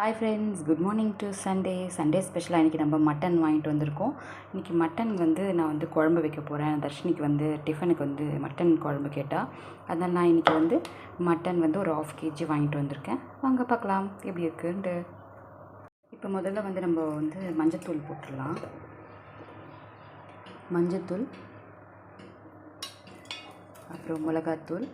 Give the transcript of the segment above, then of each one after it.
Hi friends good morning to Sunday Sunday ஸ்பெஷலாக இன்றைக்கி நம்ம மட்டன் வாங்கிட்டு வந்திருக்கோம். இன்றைக்கி மட்டன் வந்து நான் வந்து குழம்பு வைக்க போகிறேன் தர்ஷினிக்கு வந்து டிஃபனுக்கு வந்து மட்டன் குழம்பு கேட்டால் அதனால் நான் இன்றைக்கி வந்து மட்டன் வந்து ஒரு ஆஃப் கேஜி வாங்கிட்டு வந்திருக்கேன். வாங்க பார்க்கலாம் எப்படி இருக்குன்ட்டு. இப்போ முதல்ல வந்து நம்ம வந்து மஞ்சத்தூள் போட்டுடலாம். மஞ்சத்தூள் அப்புறம் மிளகாத்தூள்.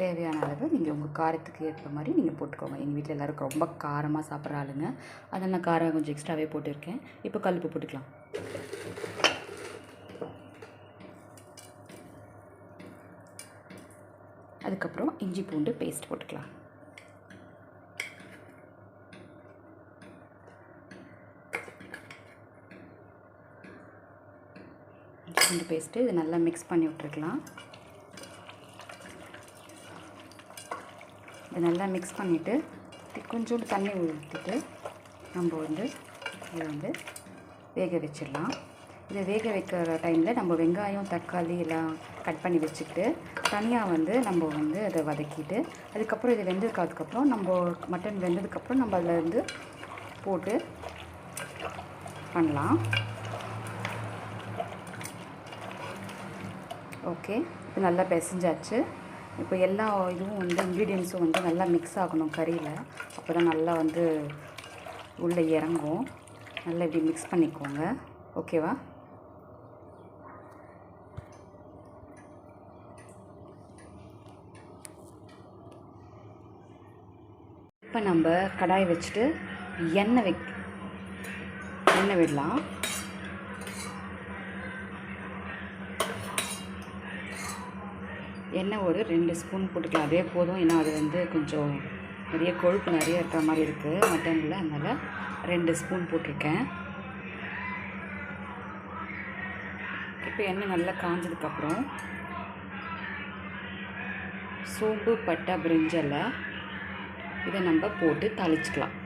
தேவையான அளவு நீங்கள் உங்கள் காரத்துக்கு ஏற்ற மாதிரி நீங்கள் போட்டுக்கோங்க. எங்கள் வீட்டில் எல்லாரும் ரொம்ப காரமாக சாப்பிட்ற ஆளுங்க. அதனால் நான் காரம் கொஞ்சம் எக்ஸ்ட்ராவே போட்டிருக்கேன். இப்போ கல்லுப்பு போட்டுக்கலாம். அதுக்கப்புறம் இஞ்சி பூண்டு பேஸ்ட் போட்டுக்கலாம். இஞ்சி பூண்டு பேஸ்ட்டு இது நல்லா மிக்ஸ் பண்ணி விட்டுருக்கலாம். இதை நல்லா மிக்ஸ் பண்ணிவிட்டு கொஞ்சோண்டு தண்ணி ஊற்றிட்டு நம்ம வந்து இதை வந்து வேக வச்சிடலாம். இதை வேக வைக்கிற டைமில் நம்ம வெங்காயம் தக்காளி எல்லாம் கட் பண்ணி வச்சுக்கிட்டு தனியாக வந்து நம்ம வந்து அதை வதக்கிட்டு அதுக்கப்புறம் இது வெந்ததுக்காதுக்கப்புறம் நம்ம மட்டன் வெந்ததுக்கப்புறம் நம்ம அதில் வந்து போட்டு பண்ணலாம். ஓகே இப்போ நல்லா பிசைஞ்சாச்சு. இப்போ எல்லா இதுவும் வந்து இன்க்ரீடியன்ஸும் வந்து நல்லா மிக்ஸ் ஆகணும் கறியில். அப்போ தான் நல்லா வந்து உள்ளே இறங்கும். நல்லா இப்படி மிக்ஸ் பண்ணிக்கோங்க. ஓகேவா இப்போ நம்ம கடாய் வச்சுட்டு எண்ணெய் வைக் எண்ணெய் விடலாம். எண்ணெய் ஒரு ரெண்டு ஸ்பூன் போட்டுக்கலாம். அதே போதும். ஏன்னா அது வந்து கொஞ்சம் நிறைய கொழுப்பு நிறைய இருக்கிற மாதிரி இருக்குது மட்டனில். அதனால் ரெண்டு ஸ்பூன் போட்டிருக்கேன். இப்போ எண்ணெய் நல்லா காஞ்சதுக்கப்புறம் சோம்பு பட்டை பிரிஞ்சலை இதை நம்ம போட்டு தாளிச்சிக்கலாம்.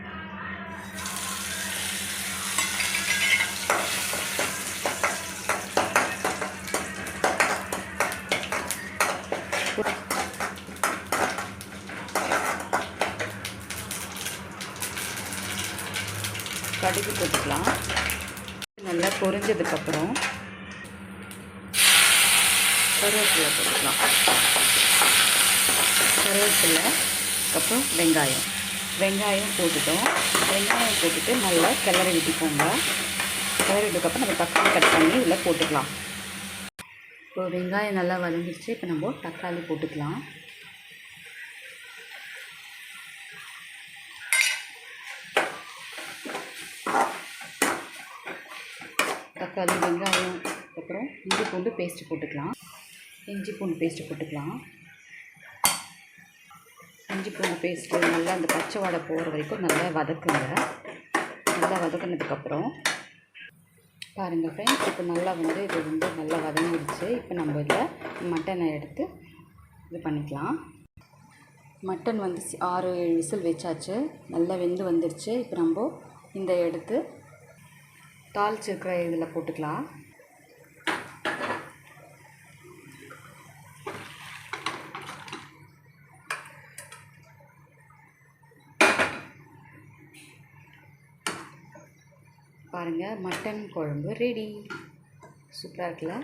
கடுகு போட்டுக்கலாம். நல்லா பொரிஞ்சதுக்கப்புறம் கருவேப்பிலை போட்டுக்கலாம். கருவேப்பிலை அப்புறம் வெங்காயம். வெங்காயம் போட்டுட்டோம். வெங்காயம் போட்டுட்டு நல்லா கிளறி விட்டுக்கோங்க. கிளறி விட்டதுக்கப்புறம் நம்ம தக்காளி கட் பண்ணி இதில் போட்டுக்கலாம். இப்போ வெங்காயம் நல்லா வதங்கிடுச்சு. இப்போ நம்ம தக்காளி போட்டுக்கலாம். தக்காளி வெங்காயம் அப்புறம் இஞ்சி பூண்டு பேஸ்ட்டு போட்டுக்கலாம். இஞ்சி பூண்டு பேஸ்ட்டு போட்டுக்கலாம். இஞ்சி பூண்டு பேஸ்ட்டு நல்லா அந்த பச்சை வாடை போகிற வரைக்கும் நல்லா வதக்குங்க. நல்லா வதக்குனதுக்கப்புறம் பாருங்கள் ஃப்ரெண்ட்ஸ் இப்போ நல்லா வந்து இது வந்து நல்லா வதங்கிடுச்சு. இப்போ நம்ம இதில் மட்டனை எடுத்து இது பண்ணிக்கலாம். மட்டன் வந்து ஆறு ஏழு விசில் வச்சாச்சு. நல்லா வெந்து வந்துடுச்சு இப்போ நம்ம இந்த எடுத்து தாளிச்சிருக்கிற இதில் போட்டுக்கலாம். பாருங்கள் மட்டன் குழம்பு ரெடி சூப்பராக இருக்குல்ல?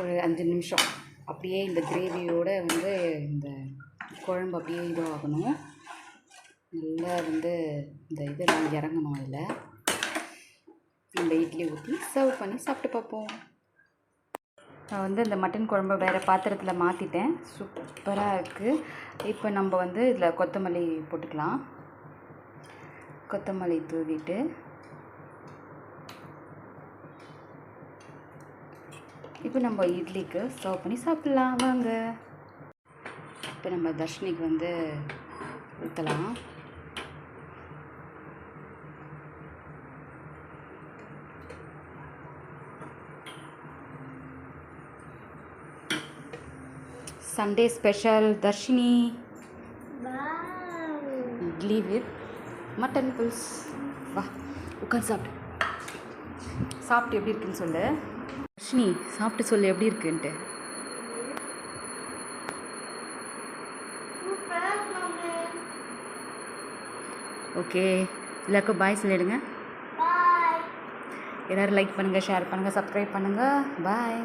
ஒரு அஞ்சு நிமிஷம். அப்படியே இந்த கிரேவியோட வந்து இந்த குழம்பு அப்படியே இதுவாகணும் நல்லா வந்து இந்த இதெல்லாம் இறங்கணும் அதில். நம்ம இட்லி ஊற்றி சர்வ் பண்ணி சாப்பிட்டு பார்ப்போம். நான் வந்து இந்த மட்டன் குழம்பு வேறு பாத்திரத்தில் மாற்றிட்டேன் சூப்பராக இருக்குது இப்போ நம்ம வந்து இதில் கொத்தமல்லி போட்டுக்கலாம். கொத்தமல்லி தூவிட்டு இப்போ நம்ம இட்லிக்கு சர்வ் பண்ணி சாப்பிட்லாம். வாங்க. இப்போ நம்ம தர்ஷினிக்கு வந்து ஊற்றலாம் Sunday special Darshini idli with mutton balls வா உட்காந்து சாப்பிட்டு சாப்பிட்டு எப்படி இருக்குன்னு சொல்லு. தர்ஷினி சாப்பிட்டு சொல்லு எப்படி இருக்குன்ட்டு. ஓகே எல்லாருக்கும் பாய் சொல்லிடுங்க. எல்லோரும் லைக் பண்ணுங்கள் ஷேர் பண்ணுங்கள் சப்ஸ்கிரைப் பண்ணுங்கள் பாய்